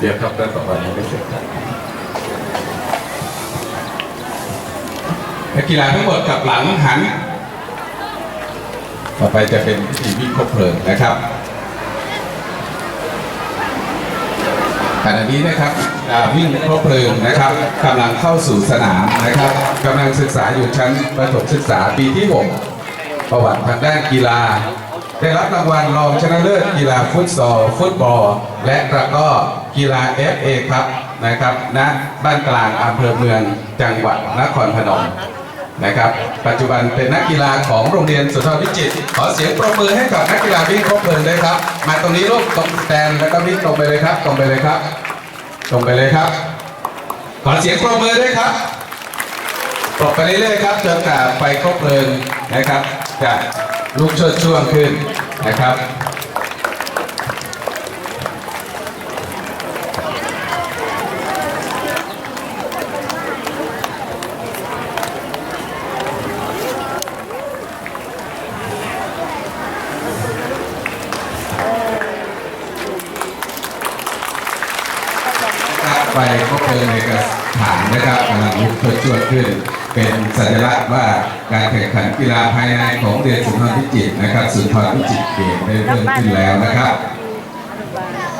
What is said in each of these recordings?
เดี๋ยวครับแล้ต่อไปนี้ก็เสร็จนักกีฬาทั้งหมดกับหลังหัน ต่อไปจะเป็นพิธีวิ่งครบเพลิงนะครับขณะนี้นะครับวิ่งครบเพลิงนะครับกำลังเข้าสู่สนามนะครับกำลังศึกษาอยู่ชั้นประถมศึกษาปีที่ 6 ประวัติทางด้านกีฬา ได้รับรางวัลรองชนะเลิศกีฬาฟุตซอลฟุตบอล และกระก้อ กีฬา FA ครับนะครับณบ้านกลางอำเภอเมืองจังหวัดนครพนมนะครับ ปัจจุบันเป็นนักกีฬาของโรงเรียนสุนทรวิจิตขอเสียงปรบมือให้กับนักกีฬาวิ่งครบเพลิงด้วยครับ มาตรงนี้ลูกตรงแตนแล้วก็วิ่งตรงไปเลยครับ ตรงไปเลยครับ ตรงไปเลยครับ ขอเสียงปรบมือด้วยครับปรบไปเรื่อยๆครับจนกว่าไฟครบเพลิงนะครับจะลุกชดช่วงขึ้นนะครับ ครับ ไฟครบเพลิงในกระถางนะครับกำลังลุกโชดช่วงขึ้น เป็นสัญลักษณ์ว่าการแข่งขันกีฬาภายในของเรียนสุนทรพิจิตรนะครับสุนทรพิจิตรเกมได้เริ่มขึ้นแล้วนะครับ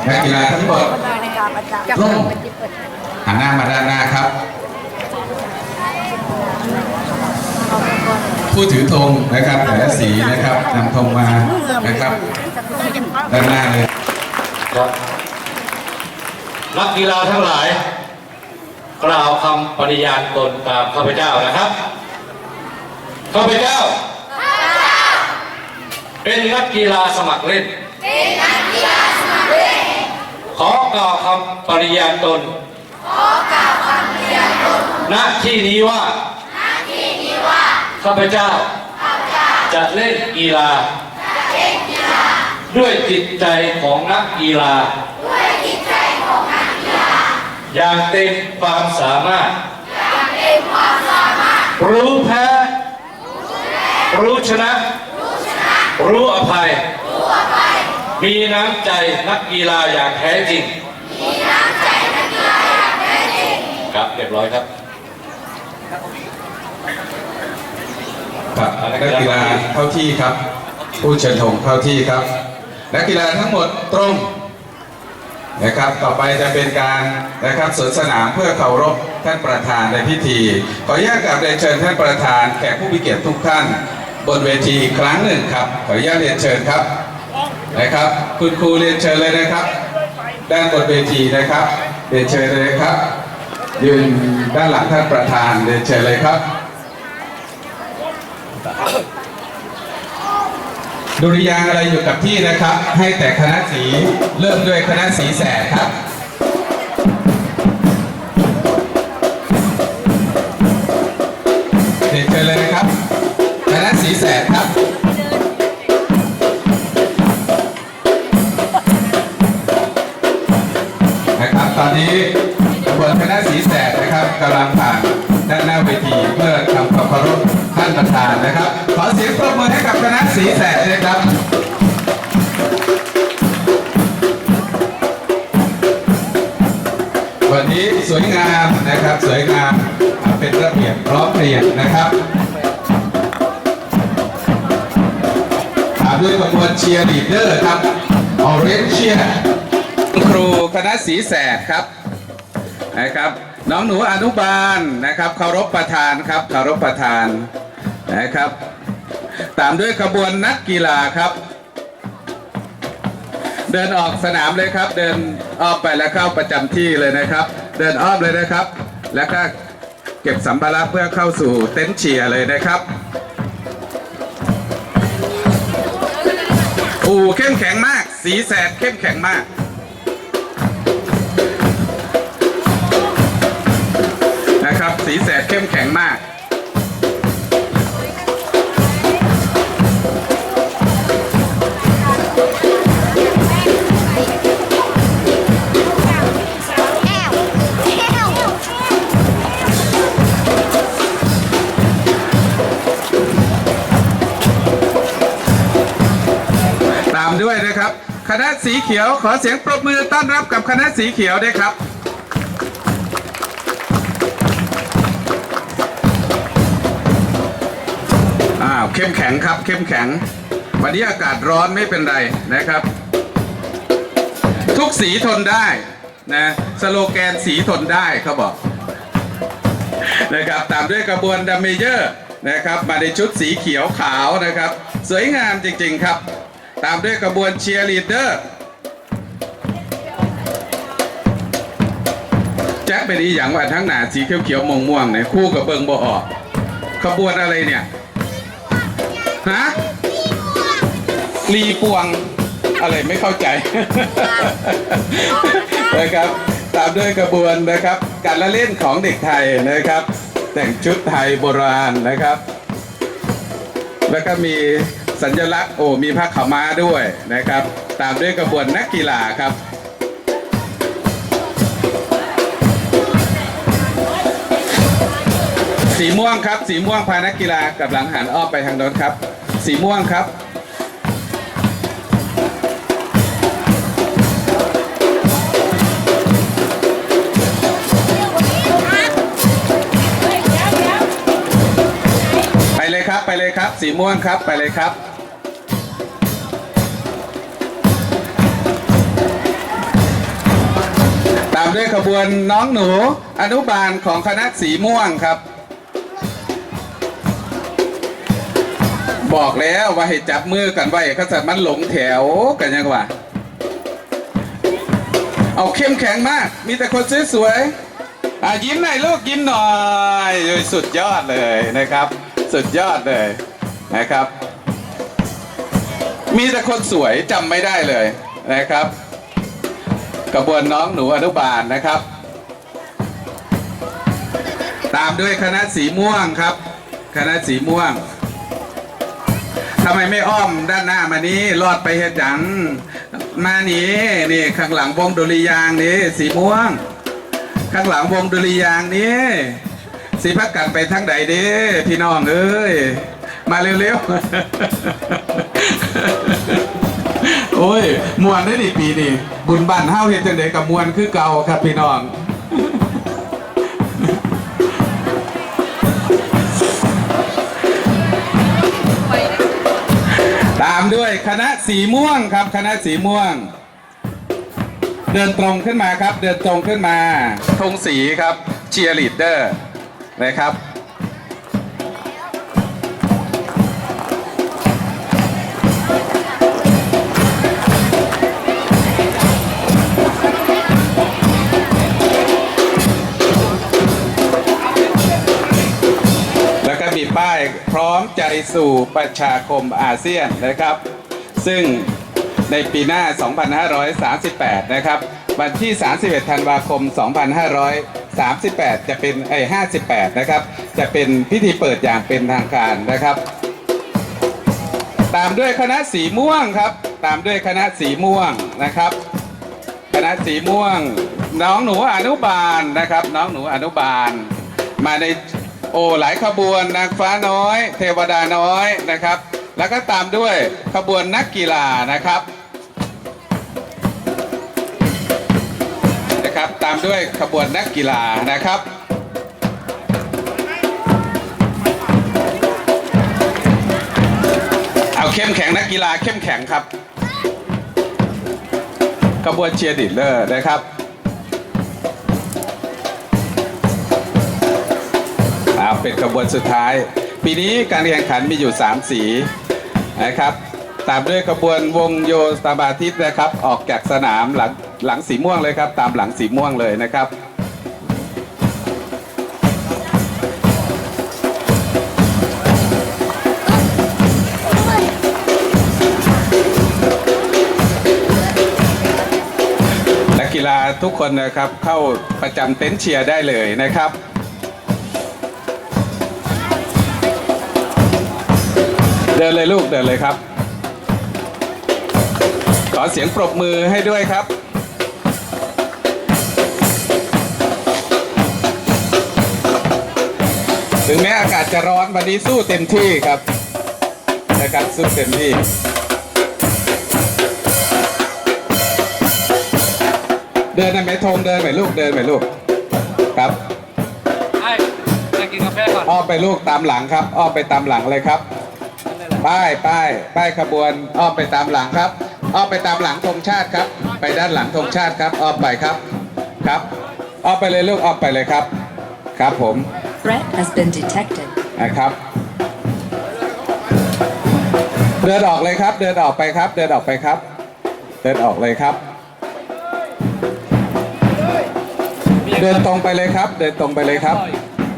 นักกีฬาทั้งหมดในการประจำลงหันหน้ามาด้านหน้าครับ ผู้ถือธงนะครับแต่ละสีนะครับนำธงมานะครับด้านหน้าเลยครับ นักกีฬาทั้งหลาย กล่าวคำปฏิญาณตนตามข้าพเจ้านะครับ ข้าพเจ้า เป็นนักกีฬาสมัครเล่นขอกล่าวคำปฏิญาณตนณที่นี้ว่า ข้าพเจ้าจะเล่นกีฬา ด้วยจิตใจของนักกีฬา อย่างเต็มความสามารถ รู้แพ้ รู้ชนะ รู้อภัยมีน้ำใจนักกีฬาอย่างแท้จริง ครับเรียบร้อยครับครับนักกีฬาเข้าที่ครับ ผู้เชิญธงเข้าที่ครับ นักกีฬาทั้งหมดตรง นะครับ ต่อไปจะเป็นการนะครับสวนสนามเพื่อเคารพท่านประธานในพิธี ขออนุญาตกราบเรียนเชิญท่านประธานแขกผู้มีเกียรติทุกท่าน บนเวทีอีกครั้งหนึ่งครับ ขออนุญาตเรียนเชิญครับนะครับ คุณครูเรียนเชิญเลยนะครับ ด้านบนเวทีนะครับ เรียนเชิญเลยครับ ยืนด้านหลังท่านประธานเรียนเชิญเลยครับ ดุริยางอะไรอยู่กับที่นะครับ ให้แต่คณะสีเริ่มด้วยคณะสีแสดครับ งปรบมือให้กับคณะสีแสดด้วยครับวันนี้สวยงามนะครับสวยงามเป็นระเบียบพร้อมเพรียงนะครับตามด้วยขบวนเชียร์ลีดเดอร์ครับออเรนเชียร์ครูคณะสีแสดครับนะครับ น้องหนูอนุบาลนะครับเคารพประธานครับเคารพประธานนะครับ ตามด้วยขบวนนักกีฬาครับ เดินออกสนามเลยครับ เดินอ้อมไปแล้วเข้าประจำที่เลยนะครับ เดินอ้อมเลยนะครับ แล้วก็เก็บสัมภาระเพื่อเข้าสู่เต็นท์เชียร์เลยนะครับโอ้เข้มแข็งมาก สีแสดเข้มแข็งมากนะครับ สีแสดเข้มแข็งมาก คณะสีเขียวขอเสียงปรบมือต้อนรับกับคณะสีเขียวด้วยครับ อ้าวเข้มแข็งครับเข้มแข็ง วันนี้อากาศร้อนไม่เป็นไรนะครับ ทุกสีทนได้นะสโลแกนสีทนได้เขาบอกนะครับตามด้วยกระบวนดัมเมเยอร์นะครับ มาในชุดสีเขียวขาวนะครับ สวยงามจริงๆครับ ตามด้วยกระบวนเชียร์ลีดเดอร์แจ็คเป็นอีหยังว่าทั้งหนาสีเขียวๆม่วงๆเนี่ยคู่กับเบิงบ่ออกขบวนอะไรเนี่ยฮะลีปวงอะไรไม่เข้าใจนะครับ ตามด้วยกระบวนนะครับ การละเล่นของเด็กไทยนะครับ แต่งชุดไทยโบราณนะครับ แล้วก็มี สัญลักษณ์โอ้มีผ้าขาวม้าด้วยนะครับ ตามด้วยกระบวนนักกีฬาครับสีม่วงครับ สีม่วงพานักกีฬากับหลังหันอ้อมไปทางโน้นครับ สีม่วงครับ ไปเลยครับไปเลยครับ สีม่วงครับไปเลยครับามด้วยขบวนน้องหนูอนุบาลของคณะสีม่วงครับ บอกแล้วว่าให้จับมือกันไว้เขาจะมันหลงแถวกันยังวะเอาเข้มแข็งมาก มีแต่คนสวยๆอะยิ้มหน่อยลูกยิ้มหน่อยสุดยอดเลยนะครับ สุดยอดเลยนะครับ มีแต่คนสวยจำไม่ได้เลยนะครับ กระบวนน้องหนูอนุบาลนะครับ ตามด้วยคณะสีม่วงครับ คณะสีม่วงทำไมไม่อ้อมด้านหน้ามานี้รอดไปเฮ็ดหยังมานี่นี่ข้างหลังวงดุริยางนี่สีม่วง ข้างหลังวงดุริยางนี่สีพักกันไปทั้งใดเด้พี่น้องเอ้ยมาเร็วๆ โอ้ยมวนได้ดิปีนี้บุญบ้านเฮาเฮ็ดจังไดกับมวนคือเก่าครับพี่น้องตามด้วยคณะสีม่วงครับ คณะสีม่วง เดินตรงขึ้นมาครับ เดินตรงขึ้นมาธงสีครับเชียร์ลีดเดอร์นะครับ สู่ประชาคมอาเซียนนะครับ ซึ่งในปีหน้า 2538 นะครับ วันที่ 31 ธันวาคม 2538 จะเป็นไอ้58 นะครับ จะเป็นพิธีเปิดอย่างเป็นทางการนะครับ ตามด้วยคณะสีม่วงครับ ตามด้วยคณะสีม่วงนะครับ คณะสีม่วง น้องหนูอนุบาลนะครับ น้องหนูอนุบาล มาใน โอ้หลายขบวนนางฟ้าน้อย เทวดาน้อยนะครับ แล้วก็ตามด้วยขบวนนักกีฬานะครับนะครับ ตามด้วยขบวนนักกีฬานะครับเอาเข้มแข็งนักกีฬาเข้มแข็งครับขบวนเชียร์ดิดเลอร์นะครับ เป็นขบวนสุดท้าย ปีนี้การแข่งขันมีอยู่ 3 สีนะครับตามด้วยขบวนวงโยสตาบาทิตนะครับ ออกจากสนามหลังหลังสีม่วงเลยครับ ตามหลังสีม่วงเลยนะครับนักกีฬาทุกคนนะครับเข้าประจำเต็นท์เชียร์ได้เลยนะครับ ดินเลยลูกเดินเลยครับ ขอเสียงปรบมือให้ด้วยครับ ถึงแม้อากาศจะร้อนวันนี้สู้เต็มที่ครับนะครับสู้เต็มที่เดินไหมธงเดินไหมลูกเดินไหมลูกครับไอ้จะกินกาแฟก่อนอ้อมไปลูกตามหลังครับอ้อมไปตามหลังเลยครับ ป้ายป้ายป้ายขบวนอ้อมไปตามหลังครับอ้อมไปตามหลังธงชาติครับ ไปด้านหลังธงชาติครับอ้อมไปครับครับอ้อมไปเลยลูกอ้อมไปเลยครับ ครับผม Threat has been detected. นะครับเดินออกเลยครับ เดินออกไปครับ เดินออกไปครับ เดินออกเลยครับ เดินตรงไปเลยครับ เดินตรงไปเลยครับ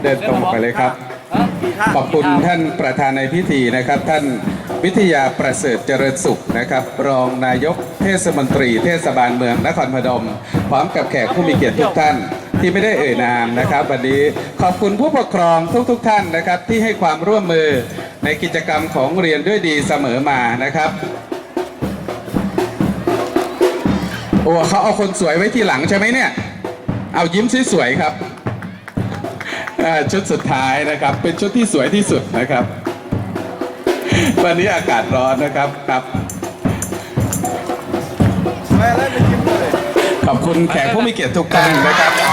เดินตรงไปเลยครับ ขอบคุณท่านประธานในพิธีนะครับ ท่านวิทยาประเสริฐเจริญสุขนะครับ รองนายกเทศมนตรี เทศบาลเมืองนครพนม พร้อมกับแขกผู้มีเกียรติทุกท่านที่ไม่ได้เอ่ยนามนะครับ วันนี้ขอบคุณผู้ปกครองทุกๆทท่านนะครับ ที่ให้ความร่วมมือในกิจกรรมของเรียนด้วยดีเสมอมานะครับโอ้เขาเอาคนสวยไว้ที่หลังใช่ไหมเนี่ย เอายิ้มสวยๆครับ ชุดสุดท้ายนะครับ เป็นชุดที่สวยที่สุดนะครับ วันนี้อากาศร้อนนะครับครับขอบคุณแขกผู้มีเกียรติทุกท่านนะครับ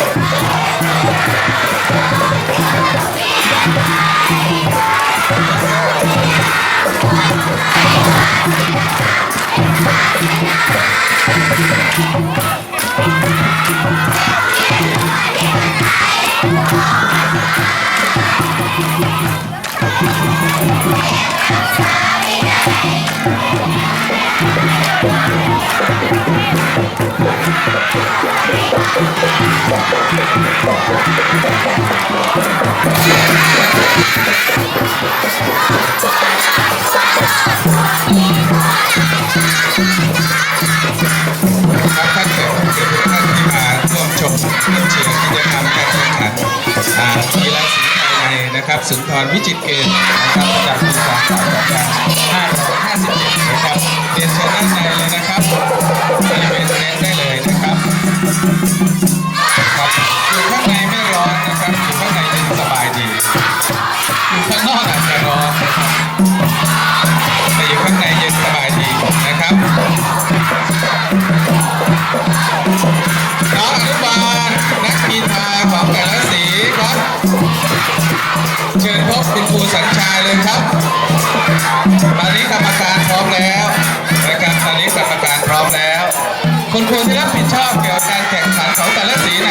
สุนทรวิจิตรเกณฑ์นะครับประจำปี2557นะครับเรียนเชิญด้านในเลยนะครับบริเวณเต็นท์ได้เลยนะครับครับอยู่ข้าง ผิดชอบเกี่ยวกับการแข่งขันของแต่ละสีนะ